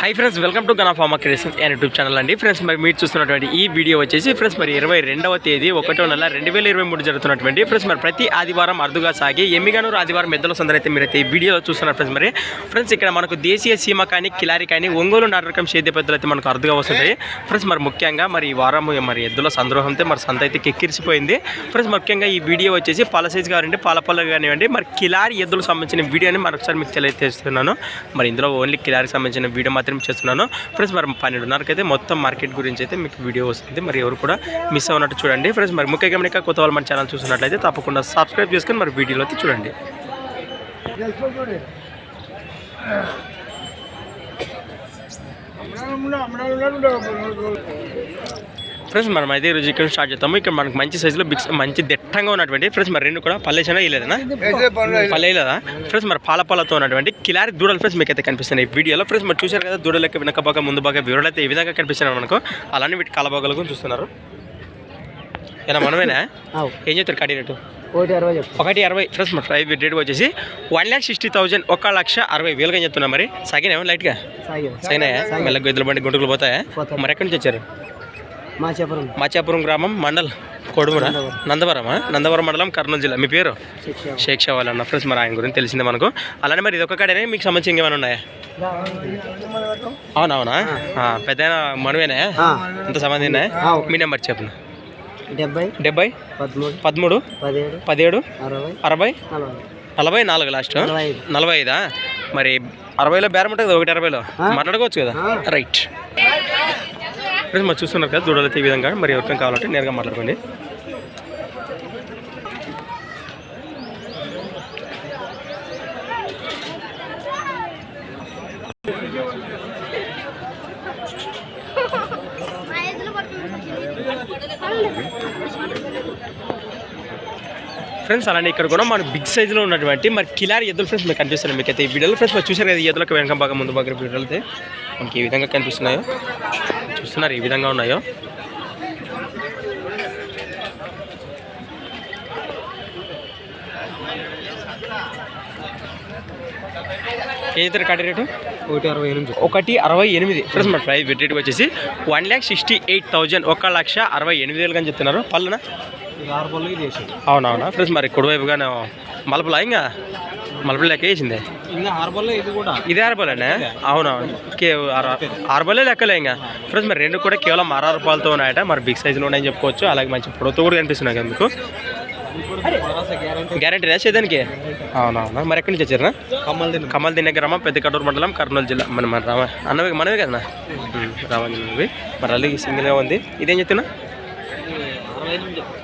Hi friends welcome to Gana Pharma Creations and YouTube channel అండి. Friends మరి మీరు చూస్తున్నటువంటి ఈ వీడియో వచ్చేసి ఫ్రెండ్స్ మరి ఇరవై రెండవ తేదీ ఒకటో నెల రెండు వేల ఇరవై మూడు జరుగుతున్నటువంటి ఫ్రెండ్స్ మరి ప్రతి ఆదివారం అరుదుగా సాగి ఎమ్మిగానూరు ఆదివారం మెద్దల సందరైతే మీరైతే ఈ వీడియోలో చూస్తున్నారు ఫ్రెండ్స్ మరి ఫ్రెండ్స్ ఇక్కడ మనకు దేశీయ సీమ కానీ కిలారి కానీ ఒంగోలు నాటకం సేద్య పెద్దలు అయితే మనకు అరుదుగా వస్తుంటాయి. ఫ్రెండ్స్ మరి ముఖ్యంగా మరి ఈ వారం మరి ఎద్దుల సంద్రోహంతో మరి సంత అయితే కెక్కిరిసిపోయింది. ఫ్రెండ్స్ ముఖ్యంగా ఈ వీడియో వచ్చేసి పాల సైజ్ కావాలంటే కానివ్వండి మరి కిలారి ఎద్దులకు సంబంధించిన వీడియోని మరొకసారి మీకు తెలియజేస్తున్నాను. మరి ఇందులో ఓన్లీ కిలారికి సంబంధించిన వీడియో మాత్రం చేస్తున్నాను. ఫ్రెండ్స్ మరి పన్నెండున్నరకి అయితే మొత్తం మార్కెట్ గురించి అయితే మీకు వీడియో వస్తుంది. మరి ఎవరు కూడా మిస్ అవ్వనట్టు చూడండి. ఫ్రెండ్స్ మరి ముఖ్య గమనిక కొత్త వాళ్ళు మన ఛానల్ చూసినట్లయితే తప్పకుండా సబ్స్క్రైబ్ చేసుకొని మరి వీడియోలో అయితే చూడండి. ఫ్రెండ్స్ మనం అయితే ఈరోజు ఇక్కడ స్టార్ట్ చేస్తాము ఇక్కడ మనకు మంచి సైజులో బిగ్స్ మంచి దట్టంగా ఉన్నటువంటి ఫ్రెండ్స్ మరి రెండు కూడా పల్లెసనా ఇలేదనా పల్లె లేదా ఫ్రెండ్స్ మరి పాల పాలతో ఉన్నటువంటి కిలారి దూడలు ఫ్రెండ్స్ మీకు అయితే కనిపిస్తున్నాయి. ఈ వీడియోలో ఫ్రెండ్స్ మరి చూశారు కదా దూడల యొక్క వెనక బాగా ముందు బాగా వివరాలు అయితే ఈ విధంగా కనిపిస్తున్నాయి మనకు. అలానే వీటి కలబాగలు కూడా చూస్తున్నారు. ఏనా మనమేనా? ఏం చెప్తారు కడి రేటు? ఒకటి అరవై ఒకటి అరవై. ఫ్రెండ్స్ మరి ప్రైస్ రేట్ వచ్చేసి వన్ ల్యాక్ సిక్స్టీ థౌసండ్ ఒక లక్ష అరవై వేలుగా చెప్తున్నా మరి? సగినా లైట్గా? సాగి సగినాయా? మెల్ల గొద్దుల బండి గుంటుకులు పోతాయా? పోతాయి. మరి ఎక్కడి నుంచి వచ్చారు? మా చెప్పరు మాచాపురం గ్రామం మండల్ కొడుముర. నందవరమా నందవరం మండలం కర్నూలు జిల్లా. మీ పేరు? షేక్ వాళ్ళ ఫ్రెండ్స్ మరి ఆయన గురించి తెలిసిందే మనకు. అలానే మరి ఇది ఒక కాడనే మీకు సంబంధించి ఇంకేమైనా ఉన్నాయా? అవునవునా పెద్ద మనమేనా ఇంత సంబంధం అవు. మీ నెంబర్ చెప్పను డెబ్బై డెబ్బై పదమూడు పదిహేడు అరవై నలభై. నాలుగు లాస్ట్. నలభై ఐదు. మరి అరవైలో బేరం ఉంటుంది కదా ఒకటి అరవైలో. మాట్లాడుకోవచ్చు కదా. రైట్. ఫ్రెండ్స్ మరి చూస్తున్నారు కదా దూడలైతే ఈ విధంగా మరి ఎవరికైనా కావాలంటే నేరుగా మాట్లాడుకోండి. ఫ్రెండ్స్ అలానే ఇక్కడ కూడా మన బిగ్ సైజులో ఉన్నటువంటి మరి కిలారి ఎద్దులు ఫ్రెండ్స్ మీకు కనిపిస్తున్నాయి. మీకు అయితే ఈ వీడియోలో ఫ్రెండ్స్ మరి చూసారు కదా ఎద్దులకు వెనక బాగా ముందు బాగా వీడియోలు అయితే. మనకి ఈ విధంగా కనిపిస్తున్నాయో? చూస్తున్నారు ఈ విధంగా ఉన్నాయో? ఏ ఇతర కాటి రేటు? ఒకటి అరవై ఎనిమిది. ఒకటి అరవై ఎనిమిది. ఫ్రెండ్స్ మన ప్రైస్ రేట్ వచ్చేసి one lakh sixty eight thousand ఒక లక్ష అరవై ఎనిమిది వేలు అని చెప్తున్నారు. పళ్ళునా? అవునవునా? ఫ్రెండ్స్ మరి కుడివైపుగానే మలపలా ఇంకా? మలపలు లెక్క వేసిందే? ఇది ఆరుబలేనే అవునవును కే ఆరుబలే లెక్కలే ఇంకా. ఫ్రెండ్స్ మరి రెండు కూడా కేవలం ఆరు రూపాయలతో ఉన్నాయట. మరి బిగ్ సైజులో ఉన్నాయని చెప్పుకోవచ్చు. అలాగే మంచి పొడవుతో కూడా కనిపిస్తున్నాయి కదా మీకు. గ్యారంటీ రాసేదానికి అవునవునా. మరి ఎక్కడి నుంచి వచ్చారా కమ్మలు తిన్న కమల్ దిన్న గ్రామం పెద్ద కడూరు మండలం కర్నూలు జిల్లా. మన మన రామ అన్నవి మనవే కదా రామంజనవి మరి అలాగే సింగిల్గా ఉంది. ఇదేం చెప్తున్నా?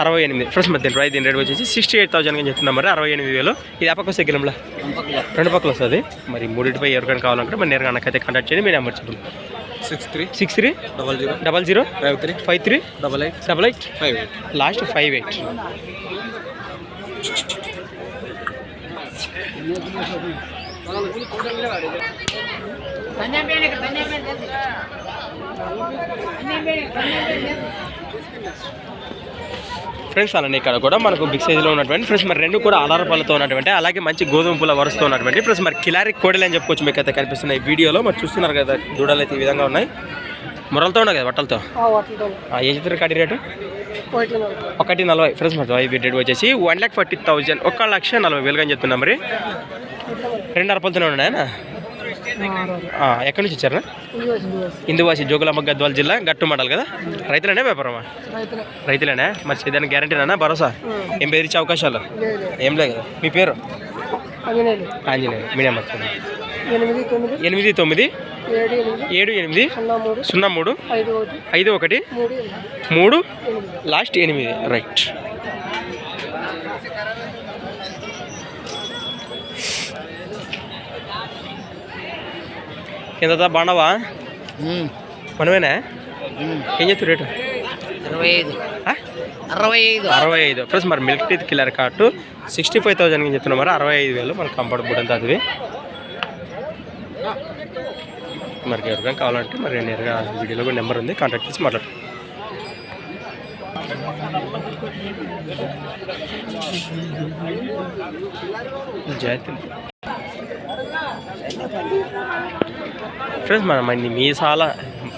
అరవై ఎనిమిది. ఫ్రెండ్స్ మరి దీని ప్రైస్ దీని రేట్ వచ్చేసి సిక్స్టీ ఎయిట్ థౌసండ్ అని చెప్తున్నా మరి. అరవై ఎనిమిది వేలు. ఇది ఆ పక్క వస్తే గిలంలా రెండు పక్కలు. వస్తుంది. మరి మూడింటిపై ఎవరికైనా కావాలంటే మరి నేరుగా నాకైతే కాంటాక్ట్ చేయండి. మీ నెంబర్ చెప్పండి. Six three six three double zero double zero five three five three double eight double eight five eight last five eight friends అలానే ఇక్కడ కూడా మనకు బిగ్ సైజులో ఉన్నటువంటి ఫ్రెండ్స్ మరి రెండు కూడా ఆధార పళ్ళతో ఉన్నటువంటి అలాగే మంచి గోధుమ పూల వరుసతో ఉన్నటువంటి ఫ్రెండ్స్ మరి కిలారి కోడలు అని చెప్పుకోవచ్చు మీకు అయితే కనిపిస్తున్నాయి ఈ వీడియోలో. మరి చూస్తున్నారు కదా దూడలు అయితే ఈ విధంగా ఉన్నాయి. మురలతో ఉన్నాయి కదా బట్టలతో? ఆ, ఏం చెప్తారు కడి రేటు? ఒకటి నలభై. ఫ్రెండ్స్ మరి వైఫ్ రేట్ వచ్చేసి వన్ ల్యాక్ ఫార్టీ థౌజండ్. ఒక లక్ష నలభై వేలుగా అని చెప్తున్నా మరి. రెండు అరపలతోనే ఉన్నాయా? ఆ, ఎక్కడి నుంచి వచ్చారా? ఇందువాసి జోగులాంబ గద్వాల జిల్లా గట్టు మండల్ కదా? రైతులేనే వ్యాపారమా? రైతులేనా? మరి చేయడానికి గ్యారంటీనా భరోసా? ఏం బెదిరించే అవకాశాలు? ఏం లేదు కదా? మీ పేరు? ఆంజనేయ ఎనిమిది తొమ్మిది. ఏడు ఎనిమిది. సున్నా మూడు. ఐదు ఒకటి. మూడు లాస్ట్ ఎనిమిది. రైట్. ఎంత బాగున్నావా? మనమేనా? ఏం చెప్తారు రేటు? అరవై ఐదు? అరవై ఐదు అరవై ఐదు ప్లస్ మరి మిల్క్ టీత్ కిల్లర్ కార్టు సిక్స్టీ ఫైవ్ థౌసండ్ చెప్తున్నాం మరి? అరవై ఐదు వేలు మన కంఫర్ట్ బుడ్ అంతా అది. మరి ఎవరికైనా కావాలంటే మరి నేరుగా వీడియోలో కూడా నెంబర్ ఉంది. కాంటాక్ట్ చేసి మాట్లాడు. జాగ్రత్త ఫ్రెండ్స్ మన మన మీసాల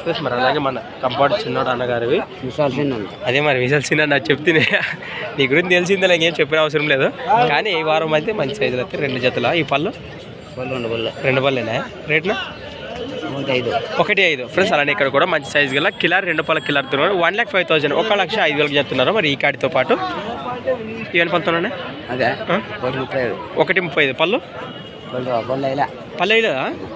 ఫ్రెండ్స్ మరి అలాగే మన కంపార్ట్ చిన్నోడు అన్నగారివి. అదే మరి మీసాలు చిన్న నాకు చెప్తే నీ గురించి తెలిసిందే నాకు ఏం చెప్పిన అవసరం లేదు. కానీ ఈ వారం అయితే మంచి సైజులు అయితే రెండు జతల. ఈ పళ్ళు? ఉండు బళ్ళు రెండు పళ్ళేనా? రేట్నా? ఒకటి ఐదు. ఒకటి ఐదు. ఫ్రెండ్స్ అలానే ఇక్కడ కూడా మంచి సైజు గల కిలార్ రెండు పళ్ళ కిలార్ తిన్నారు. వన్ ల్యాక్ ఫైవ్ థౌసండ్ ఒక లక్ష ఐదు వేలకు చెప్తున్నారు. మరి ఈ కాడితో పాటు ఇవన్నీ పలుతున్నాయి అదే. ఒకటి ముప్పై ఐదు. పళ్ళు? పల్లెలో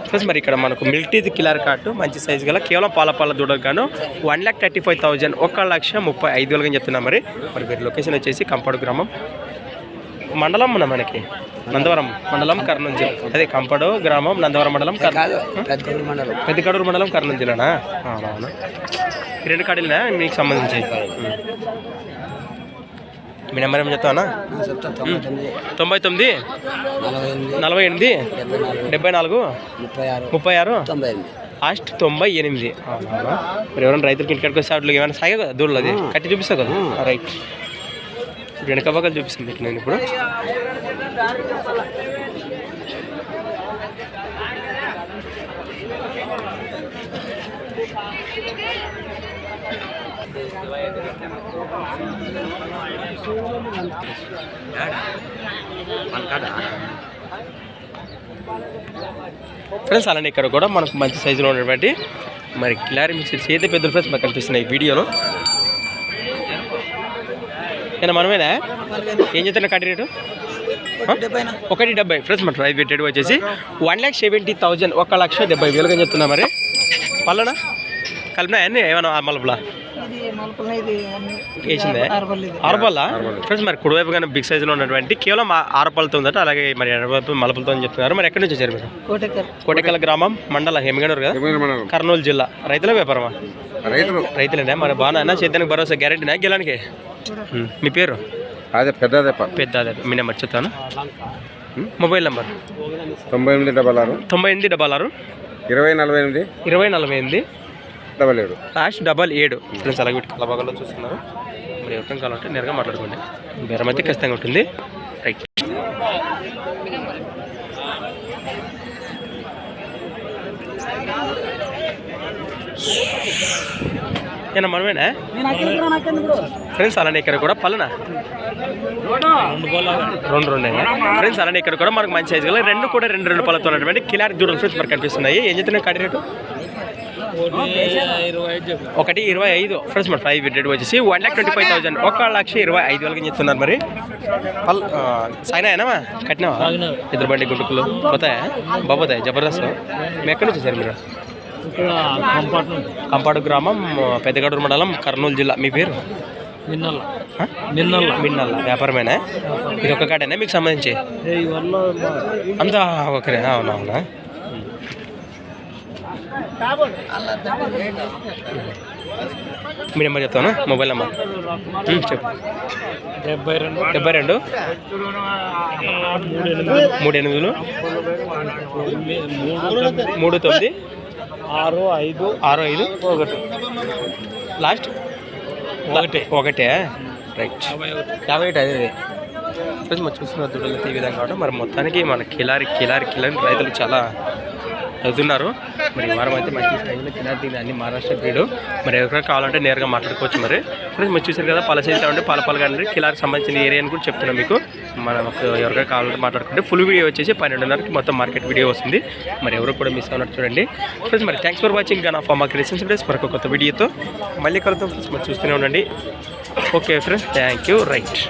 ఫ్రెండ్స్ మరి ఇక్కడ మనకు మిల్టీ కిలార్ కార్టు మంచి సైజు గల కేవలం పాల పాల దూడకు గాను one lakh thirty five thousand ఒక లక్ష ముప్పై ఐదు వేలుగా చెప్తున్నాం మరి. మరి వీరి లొకేషన్ వచ్చేసి కంపాడు గ్రామం. మండలం ఉన్న మనకి? నందవరం మండలం కర్నూలు జిల్లా. అదే కంపడు గ్రామం నందవరం మండలం పెద్దకడూరు మండలం. కర్నూలు జిల్లానా? రెండు కాడీలనా మీకు సంబంధించి. మీ నెంబర్ ఏమి చెప్తానా తొంభై తొమ్మిది. నలభై ఎనిమిది. డెబ్బై నాలుగు. ముప్పై ఆరు. లాస్ట్ తొంభై ఎనిమిది. మరి ఎవరైనా రైతులకి ఇంటికి వస్తే వాటికి ఏమైనా సాగే కదా దూడలు అది. కట్టి చూపిస్తావు కదా. రైట్. వెనక పక్కన చూపిస్తాను మీకు నేను ఇప్పుడు. ఫ్రెండ్స్ అలానే ఇక్కడ కూడా మనకు మంచి సైజులో ఉన్నటువంటి మరి కిలారి మిక్సర్ చేతి పెద్దలు ఫ్రెండ్స్ మనకు కనిపిస్తున్నాయి ఈ వీడియోలో. ఏనా మనమేనా? ఏం చెప్తున్నా కట్టి రేటు? ఒకటి డెబ్బై. ఫ్రెండ్స్ మన ప్రైస్ రేట్ వచ్చేసి వన్ ల్యాక్ సెవెంటీ థౌజండ్ ఒక లక్ష డెబ్బై వేలుగా చెప్తున్నా మరి. పల్లనా? కలిపినా అన్నీ? ఏమన్నా మలపలా? ఆరుపల్లా ఫ్రెండ్స్ మరి కుడివైపు కానీ బిగ్ సైజులో ఉన్నటువంటి కేవలం ఆరుపల్లతో ఉందట అలాగే మరి ఎడవైపు మలపలతో అని చెప్తున్నారు. మరి ఎక్కడి నుంచి వచ్చారు మీరు? కోటెక్కర్ కోటెకల్ గ్రామం మండల హెమగనూరు కదా? కర్నూలు జిల్లా. రైతుల వ్యాపారమా? రైతులు. రైతులేనా? మరి బాగా చేద్దానికి భరోసా గ్యారెంటీనా గెలానికి. మీ పేరు? అదే పెద్దదేప పెద్ద అదే మీ నెంబర్ చెప్తాను. Mobile number? తొంభై ఎనిమిది డబల్ ఆరు. తొంభై ఎనిమిది డబల్ ఆరు. ఇరవై నలభై ఎనిమిది. ఇరవై నలభై ఎనిమిది. డబల్ ఏడు లాస్ట్ డబల్ ఏడు. ఫ్రెండ్స్ అలాగే వీటి కలబాగల్లో చూస్తున్నారు మరి ఎవరికైనా కావాలంటే నేరుగా మాట్లాడుకోండి. బేరం అయితే ఖచ్చితంగా ఉంటుంది. రైట్ ఏనా మనమేనా? ఫ్రెండ్స్ అలానే ఇక్కడ కూడా పల్లనా? రెండు రెండు ఫ్రెండ్స్ అలానే ఇక్కడ కూడా మనకు మంచి సైజు గల రెండు కూడా రెండు రెండు పళ్ళతో ఉన్నటువంటి కిలారి దూడలు ఫ్రెండ్స్ మనకు కనిపిస్తున్నాయి. ఏం చెప్తున్నాయి కడి రేటు? ఒకటి ఇరవై ఐదు. ఫ్రెండ్స్ మన ప్రైస్ రేట్ వచ్చేసి one lakh twenty five thousand ఒక లక్ష ఇరవై ఐదు వేలకి చెప్తున్నారు మరి. పల్ సైనా అయినావా కట్టినావా? ఇద్దరు బండి గుంటుకులు పోతాయా? బాబోతాయి జబర్దస్త్? మీ ఎక్కడి నుంచి వచ్చారు మీరు? కంపాడు గ్రామం పెద్దగడూరు మండలం కర్నూలు జిల్లా. మీ పేరు? ఆ? మిన్నల్ల. వ్యాపారమేనా? ఇది ఒక కాడేనా మీకు సంబంధించి? అంతా ఒకరే అవునవునా మీ నెంబర్ చెప్తాను మొబైల్ నెంబర్? చెప్పు. డెబ్బై రెండు. డెబ్బై రెండు? మూడు ఎనిమిదిలు? మూడు తొమ్మిది? ఆరు ఐదు. ఆరు ఐదు? ఒకటి. లాస్ట్? ఒకటే. ఒకటే? రైట్. యాభై ఒకటి అదే ఫ్రెండ్స్ మనం చూస్తున్న దుడ్డలు ఈ విధంగా కాబట్టి మరి మొత్తానికి మన కిలారి కిలారి కిలారి రైతులు చాలా అవుతున్నారు మరి ఈ వారం అయితే మంచి స్టైల్లో తినాలి అన్ని మహారాష్ట్ర బ్రీడ్ మరి ఎవరికైనా కావాలంటే నేరుగా మాట్లాడుకోవచ్చు మరి. ఫ్రెండ్స్ మీరు చూసారు కదా పాల సైజ్ అంటే పాల పాలు కానీ కిలాకి సంబంధించిన ఏరియా అని కూడా చెప్తున్నాను మీకు. మనం ఎవరికైనా కావాలంటే మాట్లాడుకుంటే ఫుల్ వీడియో వచ్చేసి పన్నెండున్నరకి మొత్తం మార్కెట్ వీడియో వస్తుంది. మరి ఎవరు కూడా మిస్ అవునట్టు చూడండి. ఫ్రెండ్స్ మరి థ్యాంక్స్ ఫర్ వాచింగ్ గన్ ఆఫ్ మా క్రిస్టియన్స్ ఫ్రెండ్స్ మరొక కొత్త వీడియోతో మళ్ళీ కలుద్దాం. ఫ్రెండ్స్ మరి చూస్తూనే ఉండండి. Okay friends thank you right